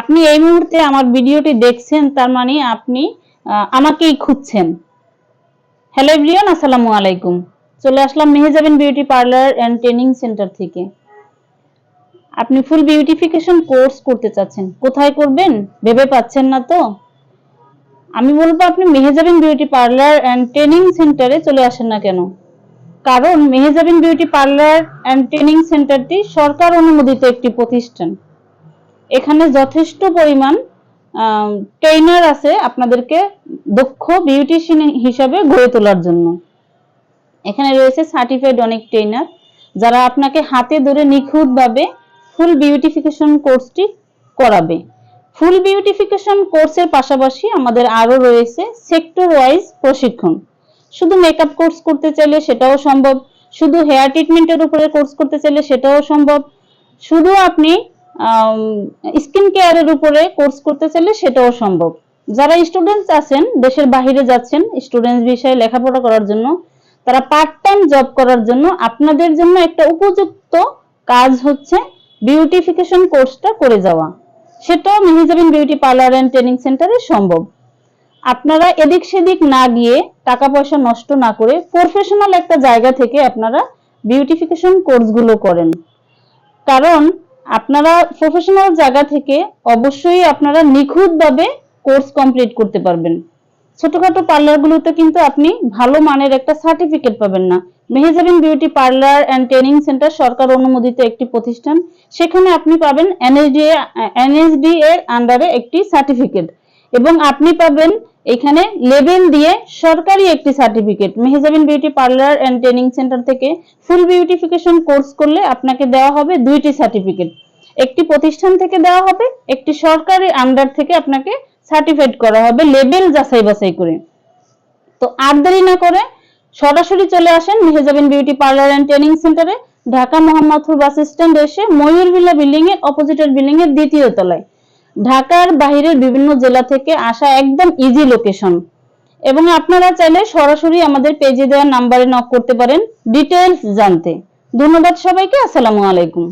আপনি এই মুহূর্তে আমার ভিডিওটি দেখছেন, তার মানে আপনি আমাকেই খুঁজছেন। হ্যালো এভরিওয়ান আসসালামু আলাইকুম। চলে আসলাম Mehjabin beauty parlour and training centre থেকে। আপনি ফুল বিউটিফিকেশন কোর্স করতে চাচ্ছেন, কোথায় করবেন? ভেবে পাচ্ছেন না তো? আমি বলব আপনি Mehejabin beauty parlour and training সেন্টারে চলে আসেন না কেন? কারণ Mehejabin beauty parlour and training সেন্টারটি সরকার অনুমোদিত একটি প্রতিষ্ঠান। এখানে যথেষ্ট পরিমাণ ট্রেনার আছে আপনাদেরকে দক্ষ বিউটিশিয়ান হিসাবে গড়ে তোলার জন্য। এখানে রয়েছে সার্টিফাইড অনেক ট্রেনার যারা আপনাকে হাতে ধরে নিখুঁতভাবে ফুল বিউটিফিকেশন কোর্সটি করাবে। ফুল বিউটিফিকেশন কোর্সের পাশাপাশি আমাদের আরও রয়েছে সেক্টর ওয়াইজ প্রশিক্ষণ। শুধু মেকআপ কোর্স করতে চাইলে সেটাও সম্ভব, শুধু হেয়ার ট্রিটমেন্টের উপরে কোর্স করতে চাইলে সেটাও সম্ভব। শুধু আপনি স্কিন কেয়ারের উপরে কোর্স করতে চাইলে সেটাও সম্ভব। যারা স্টুডেন্টস আছেন, দেশের বাইরে যাচ্ছেন স্টুডেন্টস বিষয়ে লেখাপড়া করার জন্য, তারা পার্ট টাইম জব করার জন্য আপনাদের জন্য একটা উপযুক্ত কাজ হচ্ছে বিউটিফিকেশন কোর্সটা করে যাওয়া। সেটাও Mehejabin beauty parlour and training সেন্টারে সম্ভব। আপনারা এদিক সেদিক না গিয়ে টাকা পয়সা নষ্ট না করে প্রফেশনাল একটা জায়গা থেকে আপনারা বিউটিফিকেশন কোর্সগুলো করেন। কারণ আপনারা প্রফেশনাল জায়গা থেকে অবশ্যই আপনারা নিখুঁতভাবে কোর্স কমপ্লিট করতে পারবেন। ছোটখাটো পার্লারগুলোতে কিন্তু আপনি ভালো মানের একটা সার্টিফিকেট পাবেন না। Mehejabin beauty parlour and training centre সরকার অনুমোদিত একটি প্রতিষ্ঠান। সেখানে আপনি পাবেন এনএসডি এনএসডি এর আন্ডারে একটি সার্টিফিকেট এবং আপনি পাবেন এখানে লেবেল দিয়ে সরকারি একটি certificate Mehejabin beauty parlour and training centre থেকে ফুল বিউটিফিকেশন কোর্স করলে আপনাকে দেওয়া হবে দুইটি সার্টিফিকেট একটি প্রতিষ্ঠান থেকে দেওয়া হবে, একটি সরকারি আন্ডার থেকে আপনাকে সার্টিফাইড করা হবে লেবেল যাচাই বাছাই করে। তো আর দেরি না করে সরাসরি চলে আসেন Mehejabin beauty parlour and training সেন্টারে ঢাকা মোহাম্মদপুর বাস স্ট্যান্ড এসে ময়ূরভিলা বিল্ডিং এর অপোজিটের বিল্ডিং এর দ্বিতীয় তলায়। ঢাকার বাহিরের বিভিন্ন জেলা থেকে আসা একদম ইজি লোকেশন এবং আপনারা চাইলে সরাসরি আমাদের পেজে দেওয়া নাম্বারে নক করতে পারেন। ডিটেলস জানতে। ধন্যবাদ সবাইকে, আসসালামু আলাইকুম।